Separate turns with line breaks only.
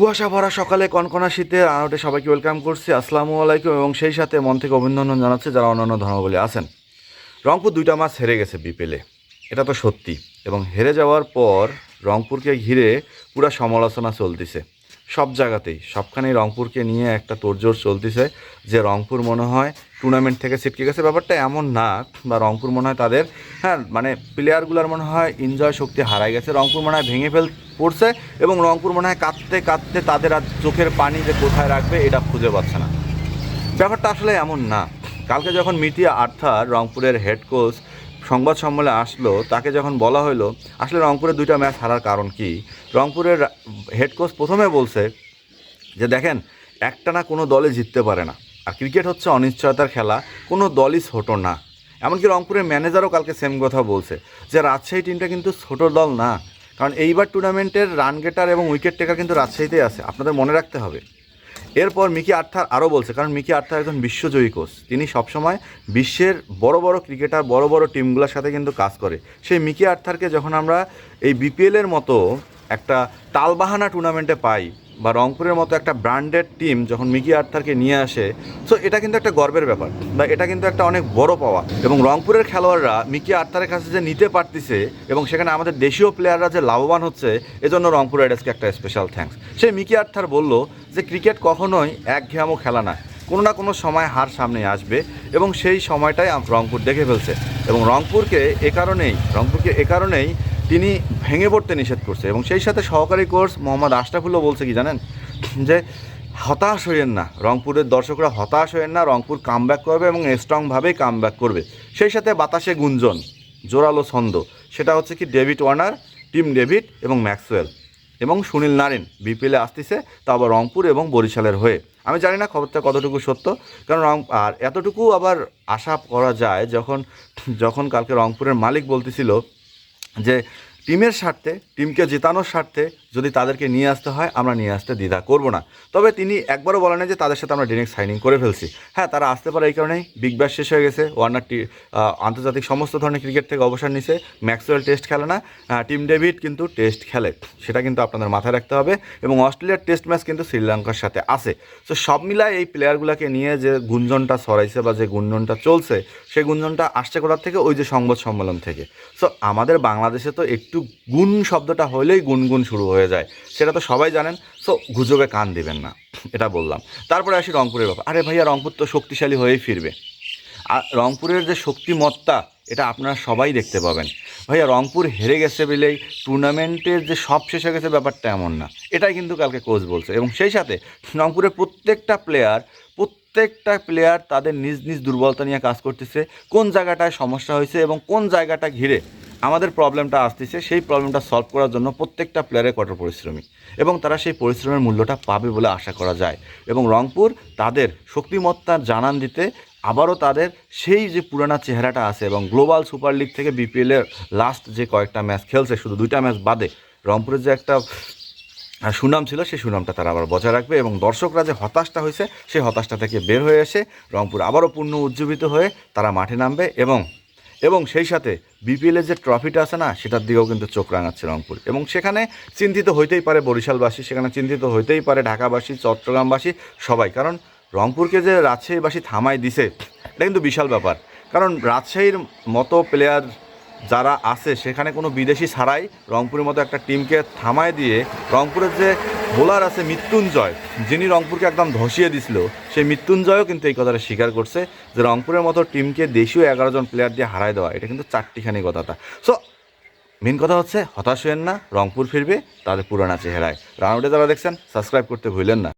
কুয়াশা ভরা সকালে কনকনা শীতে আনোটে সবাইকে ওয়েলকাম করছি। আসসালামু আলাইকুম এবং সেই সাথে মন থেকে অভিনন্দন জানাচ্ছে যারা অন্যান্য ধর্মগুলি আছেন। রংপুর দুইটা মাস হেরে গেছে বিপেলে এটা তো সত্যি। এবং হেরে যাওয়ার পর রংপুরকে ঘিরে পুরা সমালোচনা চলতেছে। সব জায়গাতেই। সবখানেই রংপুরকে নিয়ে একটা তোড়জোড় চলতেছে যে রংপুর মনে হয় টুর্নামেন্ট থেকে ছিটকে গেছে। ব্যাপারটা এমন না, বা রংপুর মনে হয় তাদের হ্যাঁ মানে প্লেয়ারগুলোর মনে হয় এনজয় শক্তি হারাই গেছে। রংপুর মনে হয় ভেঙে ফেল পড়ছে এবং রংপুর মনে হয় কাঁদতে কাঁদতে তাদের আর চোখের পানি যে কোথায় রাখবে এটা খুঁজে পাচ্ছে না। ব্যাপারটা আসলে এমন না। কালকে যখন মিতি আর্থার, রংপুরের হেড কোচ সংবাদ সম্মেলনে আসলো, তাকে যখন বলা হলো আসলে রংপুরের দুইটা ম্যাচ হারার কারণ কি? রংপুরের হেড কোচ প্রথমে বলছে যে, দেখেন একটানা কোনো দলে জিততে পারে না। আর ক্রিকেট হচ্ছে অনিশ্চয়তার খেলা, কোনো দলই ছোট না। এমনকি রংপুরের ম্যানেজারও কালকে সেম কথা বলছে, যে, রাজশাহী টিমটা কিন্তু ছোট দল না। কারণ এইবার টুর্নামেন্টের রান গেটার এবং উইকেট টেকার কিন্তু রাজশাহীতেই আছে। আপনাদের মনে রাখতে হবে। এরপর মিকি আর্থার আরও বলছে, কারণ মিকি আর্থার একজন বিশ্বজয়ী কোচ তিনি সবসময় বিশ্বের বড় বড় ক্রিকেটার বড় বড় টিমগুলোর সাথে কিন্তু কাজ করে। সেই মিকি আর্থারকে যখন আমরা এই বিপিএলের মতো একটা তালবাহানা টুর্নামেন্টে পাই বা রংপুরের মতো একটা ব্র্যান্ডেড টিম যখন মিকি আর্থারকে নিয়ে আসে সো এটা কিন্তু একটা গর্বের ব্যাপার বা এটা কিন্তু একটা অনেক বড় পাওয়া। এবং রংপুরের খেলোয়াড়রা মিকি আর্থারের কাছে যে নিতে পারতেছে এবং সেখানে আমাদের দেশীয় প্লেয়াররা যে লাভবান হচ্ছে, এজন্য রংপুর রাইডার্সকে একটা স্পেশাল থ্যাঙ্কস সেই মিকি আর্থার বলল যে, ক্রিকেট কখনোই একঘেয়ামো খেলা না। কোনো না কোনো সময় হার সামনে আসবে এবং সেই সময়টাই রংপুর দেখে ফেলছে। এবং রংপুরকে এ কারণেই, রংপুরকে এ কারণেই তিনি ভেঙে পড়তে নিষেধ করছে এবং সেই সাথে সহকারী কোর্স মোহাম্মদ আশরাফুল্লাহ বলছে কি জানেন? যে হতাশ হইয়েন না। রংপুরের দর্শকরা হতাশ হইয়েন না, রংপুর কামব্যাক করবে এবং স্ট্রংভাবেই কামব্যাক করবে। সেই সাথে বাতাসে গুঞ্জন, জোরালো ছন্দ। সেটা হচ্ছে কি ডেভিড ওয়ার্নার, টিম ডেভিড এবং ম্যাক্সওয়েল। এবং সুনীল নারিন, বিপিএলে আসতেছে, তা আবার রংপুর এবং বরিশালের হয়ে। আমি জানি না খবরটা কতটুকু সত্য, কারণ রং আর এতটুকু আবার আশা করা যায় যখন যখন কালকে রংপুরের মালিক বলতেছিল যে টিমের স্বার্থে, টিমকে জেতানোর স্বার্থে যদি তাদেরকে নিয়ে আসতে হয়, আমরা নিয়ে আসতে দ্বিধা করব না। তবে তিনি একবারও বলেন যে তাদের সাথে আমরা ডিরেক্ট সাইনিং করে ফেলছি। হ্যাঁ তারা আসতে পারে এই কারণেই। বিগ ব্যাশ শেষ হয়ে গেছে। ওয়ার্নার টি আন্তর্জাতিক সমস্ত ধরনের ক্রিকেট থেকে অবসর নিছে। ম্যাক্সওয়েল টেস্ট খেলে না। টিম ডেভিড কিন্তু টেস্ট খেলে। সেটা কিন্তু আপনাদের মাথায় রাখতে হবে। এবং অস্ট্রেলিয়ার টেস্ট ম্যাচ কিন্তু শ্রীলঙ্কার সাথে আছে। তো সব মিলায় এই প্লেয়ারগুলোকে নিয়ে যে গুঞ্জনটা সরাইছে বা যে গুঞ্জনটা চলছে সেই গুঞ্জনটা আসছে কোথার থেকে? ওই যে সংবাদ সম্মেলন থেকে। সো আমাদের বাংলাদেশে তো একটু গুণ শব্দটা হলেই গুনগুন শুরু হয়ে যায়। সেটা তো সবাই জানেন সো গুজবে কান দিবেন না, এটা বললাম। তারপরে আসি রংপুরের ব্যাপার। আরে ভাইয়া, রংপুর তো শক্তিশালী হয়েই ফিরবে। আর রংপুরের যে শক্তিমত্তা, এটা আপনারা সবাই দেখতে পাবেন। ভাইয়া, রংপুর হেরে গেছে বলেই টুর্নামেন্টের যে সব শেষ হয়ে গেছে ব্যাপারটা এমন না। এটাই কিন্তু কালকে কোচ বলছে। এবং সেই সাথে রংপুরের প্রত্যেকটা প্লেয়ার প্রত্যেকটা প্লেয়ার তাদের নিজ নিজ দুর্বলতা নিয়ে কাজ করতেছে, কোন জায়গাটায় সমস্যা হয়েছে এবং কোন জায়গাটা ঘিরে আমাদের প্রবলেমটা আসতেছে, সেই প্রবলেমটা সলভ করার জন্য প্রত্যেকটা প্লেয়ারে কঠোর পরিশ্রমী। এবং তারা সেই পরিশ্রমের মূল্যটা পাবে বলে আশা করা যায়। এবং রংপুর তাদের শক্তিমত্তার জানান দিতে আবারও তাদের সেই যে পুরানা চেহারাটা আছে এবং গ্লোবাল সুপার লিগ থেকে বিপিএলের লাস্ট যে কয়েকটা ম্যাচ খেলছে, শুধু দুইটা ম্যাচ বাদে, রংপুরের যে একটা সুনাম ছিল, সেই সুনামটা তারা আবার বজায় রাখবে। এবং দর্শকরা যে হতাশটা হয়েছে, সেই হতাশটা থেকে বের হয়ে এসে রংপুর আবারও পূর্ণ উজ্জীবিত হয়ে তারা মাঠে নামবে এবং এবং সেই সাথে বিপিএলের যে ট্রফিটা আছে না, সেটার দিকেও কিন্তু চোখ রাঙাচ্ছে রংপুর। এবং সেখানে চিন্তিত হইতেই পারে বরিশালবাসী, সেখানে চিন্তিত হইতেই পারে ঢাকাবাসী, চট্টগ্রামবাসী, সবাই। কারণ রংপুরকে যে রাজশাহীবাসী থামাই দিছে, এটা কিন্তু বিশাল ব্যাপার। কারণ রাজশাহীর মতো প্লেয়ার যারা আছে, সেখানে কোনো বিদেশি ছাড়াই রংপুরের মতো একটা টিমকে থামায় দিয়ে রংপুরের যে বোলার আছে মৃত্যুঞ্জয়, যিনি রংপুরকে একদম ধসিয়ে দিছিল, সেই মৃত্যুঞ্জয়ও কিন্তু এই কথাটা স্বীকার করছে যে রংপুরের মতো টিমকে দেশীয় এগারো জন প্লেয়ার দিয়ে হারায় দেওয়া, এটা কিন্তু চারটিখানি কথাটা সো মেন কথা হচ্ছে, হতাশ হয়েন না, রংপুর ফিরবে, তাদের পুরানা চেহারায়। রাউন্ডে যারা দেখছেন সাবস্ক্রাইব করতে ভুলেন না।